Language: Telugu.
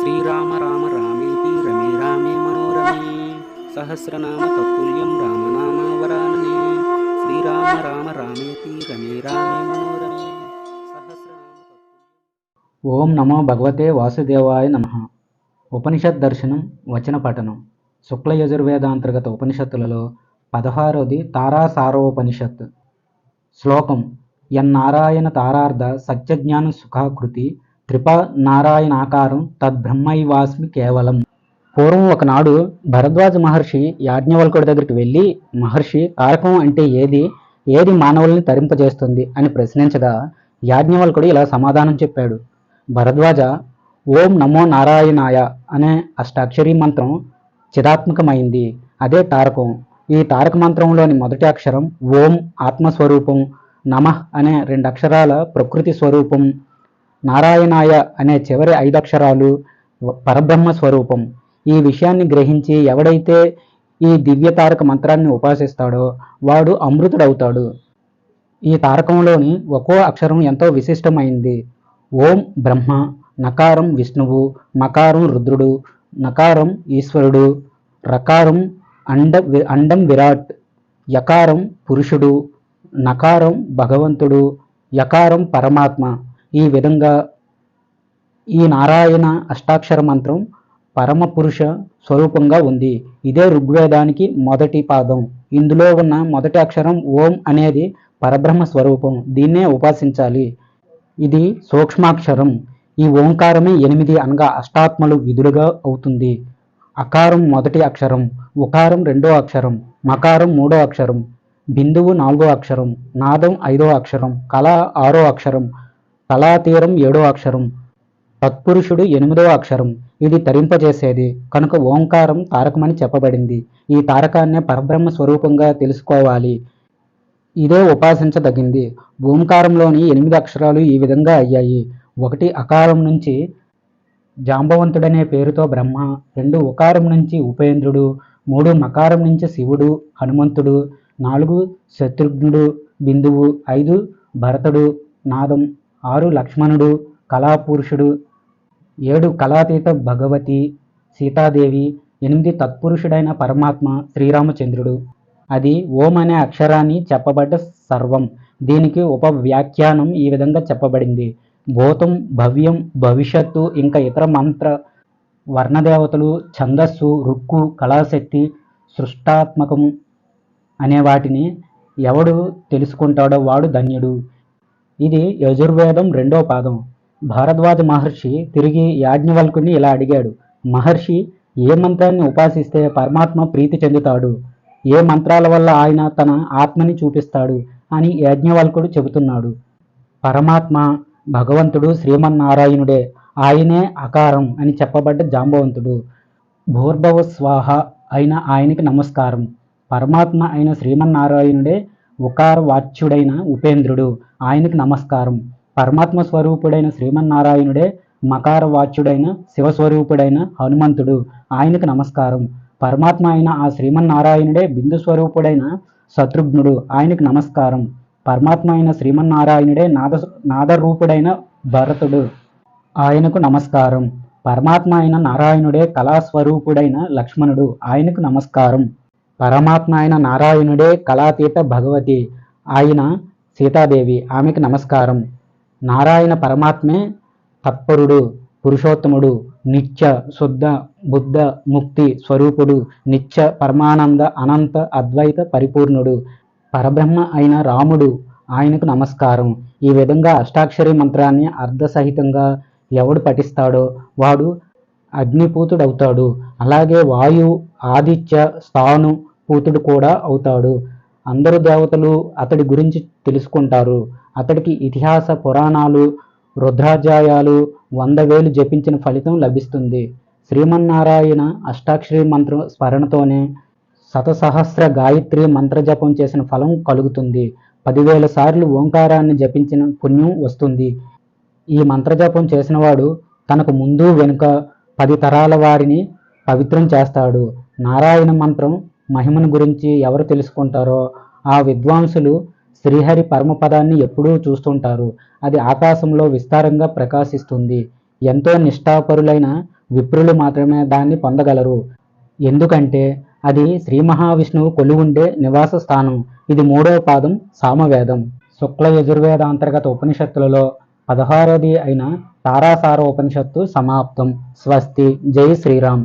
శ్రీరామ రామ రామేతి రమే రామే మనోరమే. సహస్రనామ తత్తుల్యం రామనామావరాననే. శ్రీరామ రామ రామేతి రమే రామే మనోరమే. ఓం నమో భగవతే వాసుదేవాయ నమ. ఉపనిషత్ దర్శనం వచన పఠనం. శుక్లయజుర్వేదాంతర్గత ఉపనిషత్తులలో పదహారోది తారాసారోపనిషత్. శ్లోకం ఎన్నారాయణ తారార్ధ సత్యజ్ఞాన సుఖాకృతి త్రిప నారాయణాకారం తద్బ్రహ్మైవాస్మి కేవలం. పూర్వం ఒకనాడు భరద్వాజ మహర్షి యాజ్ఞవల్కుడి దగ్గరికి వెళ్ళి మహర్షి తారకం అంటే ఏది? ఏది మానవుల్ని తరింపజేస్తుంది? అని ప్రశ్నించగా యాజ్ఞవల్కుడు ఇలా సమాధానం చెప్పాడు. భరద్వాజ ఓం నమో నారాయణాయ అనే అష్టాక్షరీ మంత్రం చిదాత్మకమైంది. అదే తారకం. ఈ తారక మంత్రంలోని మొదటి అక్షరం ఓం ఆత్మస్వరూపం నమః అనే రెండు అక్షరాల ప్రకృతి స్వరూపం నారాయణాయ అనే చివరి ఐదు అక్షరాలు పరబ్రహ్మ స్వరూపం. ఈ విషయాన్ని గ్రహించి ఎవడైతే ఈ దివ్య తారక మంత్రాన్ని ఉపాసిస్తాడో వాడు అమృతుడవుతాడు. ఈ తారకంలోని ఒక్కో అక్షరం ఎంతో విశిష్టమైంది. ఓం బ్రహ్మ నకారం విష్ణువు మకారం రుద్రుడు నకారం ఈశ్వరుడు రకారం అండ అండం విరాట్ యకారం పురుషుడు నకారం భగవంతుడు యకారం పరమాత్మ ఈ విధంగా ఈ నారాయణ అష్టాక్షర మంత్రం పరమ పురుష స్వరూపంగా ఉంది. ఇదే ఋగ్వేదానికి మొదటి పాదం. ఇందులో ఉన్న మొదటి అక్షరం ఓం అనేది పరబ్రహ్మ స్వరూపం. దీన్నే ఉపాసించాలి. ఇది సూక్ష్మాక్షరం. ఈ ఓంకారమే ఎనిమిది అనగా అష్టాత్మలు విధులుగా అవుతుంది. అకారం మొదటి అక్షరం ఉకారం రెండో అక్షరం మకారం మూడో అక్షరం బిందువు నాలుగో అక్షరం నాదం ఐదో అక్షరం కళ ఆరో అక్షరం కళాతీరం ఏడో అక్షరం. తత్పురుషుడు ఎనిమిదో అక్షరం. ఇది తరింపజేసేది. కనుక ఓంకారం తారకమని చెప్పబడింది. ఈ తారకాన్నే పరబ్రహ్మ స్వరూపంగా తెలుసుకోవాలి. ఇదే ఉపాసించదగింది. ఓంకారంలోని ఎనిమిది అక్షరాలు ఈ విధంగా అయ్యాయి. ఒకటి అకారం నుంచి జాంబవంతుడనే పేరుతో బ్రహ్మ. రెండు ఉకారం నుంచి ఉపేంద్రుడు. మూడు మకారం నుంచి శివుడు హనుమంతుడు. నాలుగు శత్రుఘ్నుడు బిందువు. ఐదు భరతుడు నాదం. ఆరు లక్ష్మణుడు కళాపురుషుడు ఏడు కళాతీత భగవతి సీతాదేవి ఎనిమిది తత్పురుషుడైన పరమాత్మ శ్రీరామచంద్రుడు. అది ఓం అనే అక్షరాన్ని చెప్పబడ్డ సర్వం. దీనికి ఉప వ్యాఖ్యానం ఈ విధంగా చెప్పబడింది. భూతం భవ్యం భవిష్యత్తు ఇంకా ఇతర మంత్ర వర్ణదేవతలు ఛందస్సు రుక్కు కళాశక్తి సృష్టాత్మకం అనే వాటిని ఎవడు తెలుసుకుంటాడో వాడు ధన్యుడు. ఇది యజుర్వేదం రెండో పాదం. భారద్వాజ మహర్షి తిరిగి యాజ్ఞవల్కుని ఇలా అడిగాడు మహర్షి ఏ మంత్రాన్ని ఉపాసిస్తే పరమాత్మ ప్రీతి చెందుతాడు? ఏ మంత్రాల వల్ల ఆయన తన ఆత్మని చూపిస్తాడు? అని యాజ్ఞవల్కుడు చెబుతున్నాడు. పరమాత్మ భగవంతుడు శ్రీమన్నారాయణుడే ఆయనే అకారం అని చెప్పబడ్డ జాంబవంతుడు భూర్భవ స్వాహ అయిన ఆయనకి నమస్కారం. పరమాత్మ అయిన శ్రీమన్నారాయణుడే ఉకార వాచ్యుడైన ఉపేంద్రుడు. ఆయనకు నమస్కారం. పరమాత్మ స్వరూపుడైన శ్రీమన్నారాయణుడే మకార వాచ్యుడైన శివస్వరూపుడైన హనుమంతుడు. ఆయనకు నమస్కారం. పరమాత్మ అయిన ఆ శ్రీమన్నారాయణుడే బిందు స్వరూపుడైన శత్రుఘ్నుడు. ఆయనకు నమస్కారం. పరమాత్మ అయిన శ్రీమన్నారాయణుడే నాద నాదరూపుడైన భరతుడు. ఆయనకు నమస్కారం. పరమాత్మ అయిన నారాయణుడే కళాస్వరూపుడైన లక్ష్మణుడు. ఆయనకు నమస్కారం. పరమాత్మ అయిన నారాయణుడే కళాతీత భగవతి. ఆయన సీతాదేవి. ఆమెకు నమస్కారం. నారాయణ పరమాత్మే తత్పరుడు పురుషోత్తముడు నిత్య శుద్ధ బుద్ధ ముక్తి స్వరూపుడు నిత్య పరమానంద అనంత అద్వైత పరిపూర్ణుడు పరబ్రహ్మ అయిన రాముడు. ఆయనకు నమస్కారం. ఈ విధంగా అష్టాక్షరి మంత్రాన్ని అర్ధసహితంగా ఎవడు పఠిస్తాడో వాడు అగ్నిపూతుడవుతాడు. అలాగే వాయు ఆదిత్య స్థాను పూతుడు కూడా అవుతాడు. అందరు దేవతలు అతడి గురించి తెలుసుకుంటారు. అతడికి ఇతిహాస పురాణాలు రుద్రాధ్యాయాలు వంద వేలు జపించిన ఫలితం లభిస్తుంది. శ్రీమన్నారాయణ అష్టాక్షరి మంత్ర స్మరణతోనే శతసహస్ర గాయత్రి మంత్రజపం చేసిన ఫలం కలుగుతుంది. పదివేల సార్లు ఓంకారాన్ని జపించిన పుణ్యం వస్తుంది. ఈ మంత్రజపం చేసినవాడు తనకు ముందు వెనుక పది తరాల వారిని పవిత్రం చేస్తాడు. నారాయణ మంత్రం మహిమను గురించి ఎవరు తెలుసుకుంటారో ఆ విద్వాంసులు శ్రీహరి పరమపదాన్ని ఎప్పుడూ చూస్తుంటారు. అది ఆకాశంలో విస్తారంగా ప్రకాశిస్తుంది. ఎంతో నిష్ఠాపరులైన విప్రులు మాత్రమే దాన్ని పొందగలరు. ఎందుకంటే అది శ్రీ మహావిష్ణువు కొలువుండే నివాస స్థానం. ఇది మూడవ పాదం సామవేదం. శుక్ల యజుర్వేద అంతర్గత ఉపనిషత్తులలో పదహారోది అయిన తారాసార ఉపనిషత్తు సమాప్తం. స్వస్తి. జై శ్రీరామ్.